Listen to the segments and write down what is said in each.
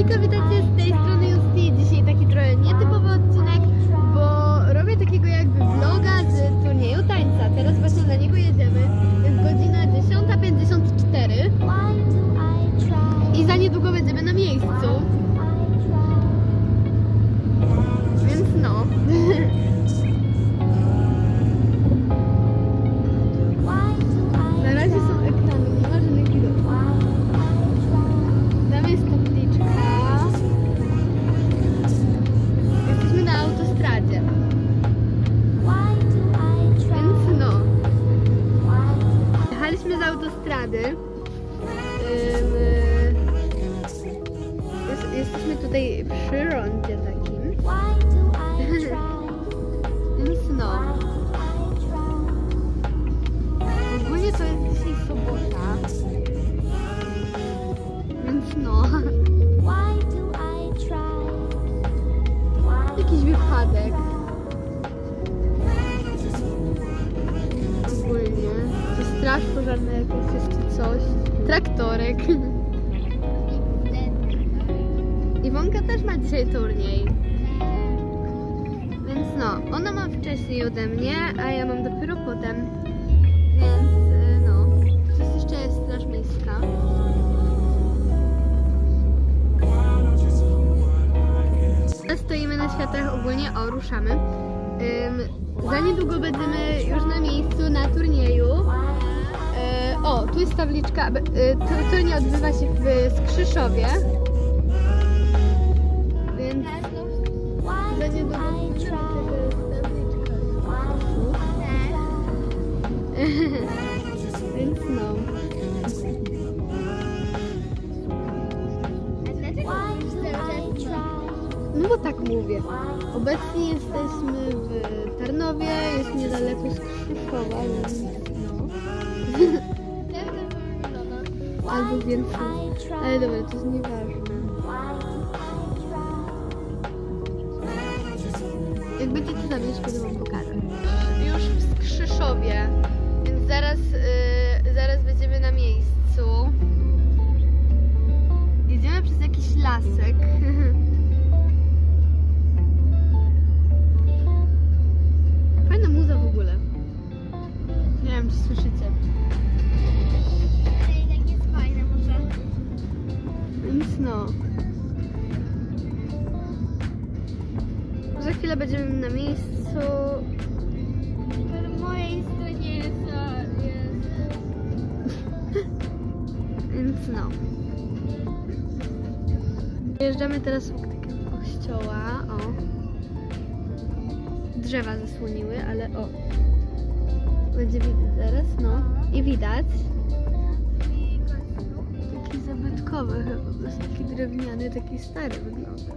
Hejka, witajcie z tej strony Justi. Dzisiaj taki trochę nietypowy straż pożarna jakaś jest czy coś. Traktorek. Iwonka też ma dzisiaj turniej. Więc no, ona ma wcześniej ode mnie, a ja mam dopiero potem. Więc y, no, to jeszcze jest straż miejska. Stoimy na światłach ogólnie, o ruszamy. Ym, za niedługo będziemy już na miejscu na turnieju. Jest tabliczka. y, tu- Turniej odbywa się w Skrzyszowie. Więc za niedługo. Więc no. No bo tak mówię. Obecnie jesteśmy w Tarnowie, jest niedaleko Skrzyszowa, więc no. Albo więcej. Ale dobra, to jest nieważne. Jak będziecie tabliczkę, to wam pokażę. Już w Skrzyszowie, więc zaraz, y, zaraz będziemy na miejscu. Jedziemy przez jakiś lasek. chwilę będziemy na miejscu. Po mojej stronie jest, jest Więc no. Jeżdżamy teraz takiego kościoła. O. Drzewa zasłoniły, ale o. Będzie widać zaraz, no. I widać. Taki zabytkowy chyba, jest taki drewniany, taki stary wygląda.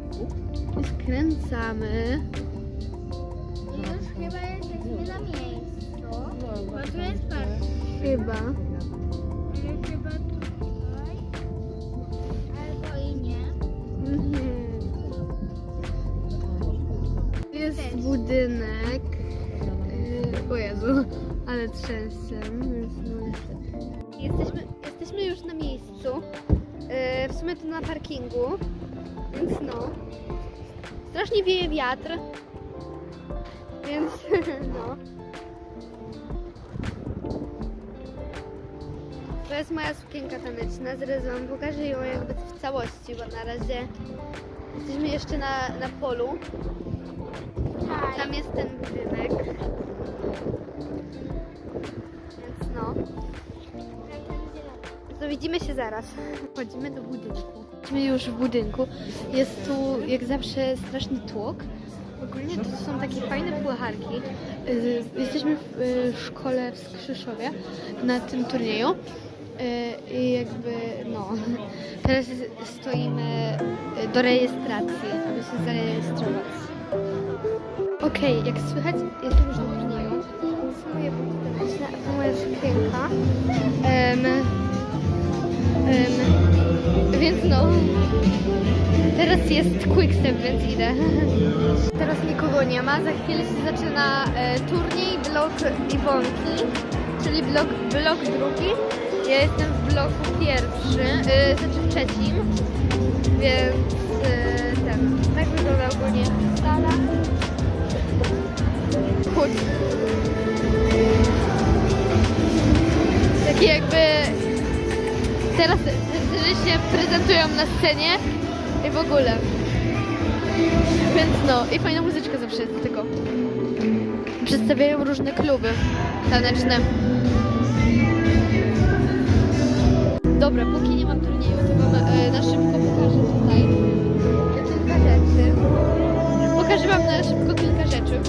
I skręcamy. I już chyba jesteśmy na miejscu. Bo tu jest park. Chyba. Ale chyba tutaj. Albo i nie. Nie. Jest budynek. Yy, O Jezu, ale trzęsę, więc no niestety. Jesteśmy, jesteśmy już na miejscu. Yy, W sumie to na parkingu, więc no. Strasznie wieje wiatr, więc no. To jest moja sukienka taneczna, zaraz wam pokażę ją jakby w całości, bo na razie jesteśmy jeszcze na, na polu. Tam jest ten budynek. Więc no. Widzimy się zaraz. Wchodzimy do budynku. Jesteśmy już w budynku. Jest tu jak zawsze straszny tłok. Ogólnie to są takie fajne pucharki. Y, Jesteśmy w y, szkole w Skrzyszowie na tym turnieju. Y, I jakby no, teraz stoimy do rejestracji, aby się zarejestrować. Okej, jak słychać, jestem już na turnieju. To moja. Em, jest quickstep, więc idę. Teraz nikogo nie ma, za chwilę się zaczyna e, turniej blok Iwonki, czyli blok, blok drugi. Ja jestem w bloku pierwszym, yy, znaczy trzecim, więc yy, ten, tak wygląda ogólnie sala. Chód. Taki jakby teraz że się prezentują na scenie i w ogóle. Więc no, i fajna muzyczka zawsze jest. Przedstawiają różne kluby taneczne. Dobra, póki nie mam turnieju, to wam e, na szybko pokażę tutaj kilka rzeczy. Pokażę wam na szybko kilka rzeczy.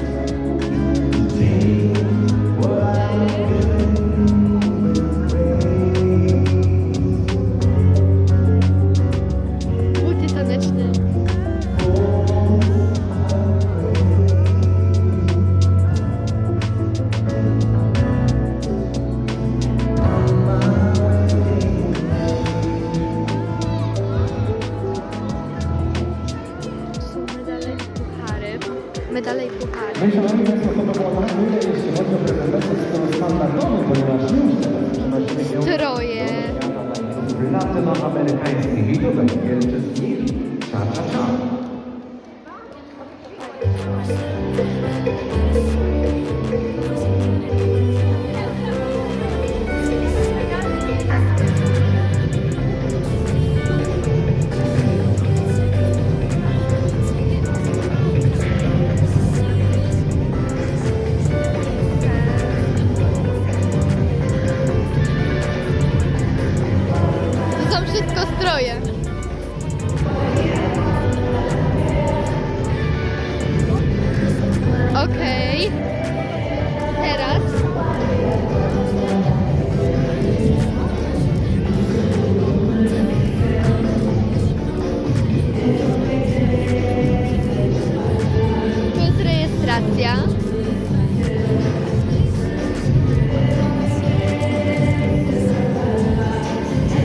Medale i puchary. No i szanowni Państwo, to było na tyle, jeśli chodzi o prezentację ponieważ już teraz przenosimy się Stroje. z nich cha-cha-cha. To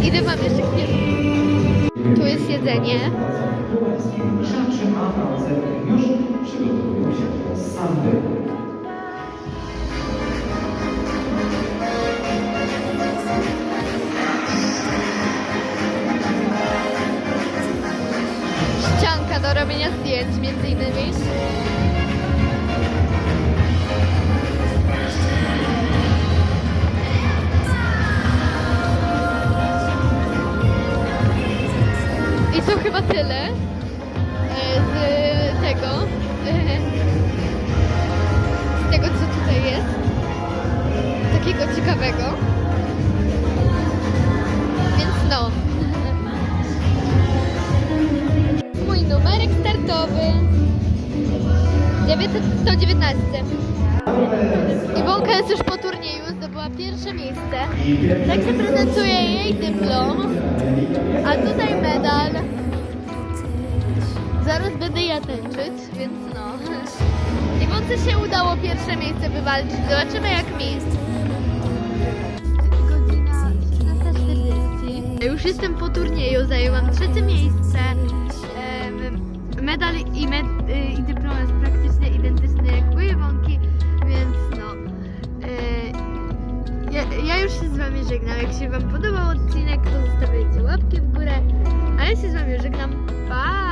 Idę wam jeszcze chwilę. Tu jest jedzenie. Już do robienia zdjęć między innymi. I to chyba tyle e, z tego. e, Z tego co tutaj jest. Takiego ciekawego. Więc no. Mój numerek startowy. 900 119. Iwonka jest już po turnieju, pierwsze miejsce. Tak się prezentuje jej dyplom. A tutaj medal. Zaraz będę ja tańczyć, więc no. Iwonce się udało pierwsze miejsce wywalczyć. Zobaczymy jak mi. Godzina 16.40. Już jestem po turnieju, zajęłam trzecie miejsce. Medal i, med, y, i dyplom wami żegnam. Jak się wam podobał odcinek, to zostawiajcie łapki w górę. A ja się z wami żegnam. Pa!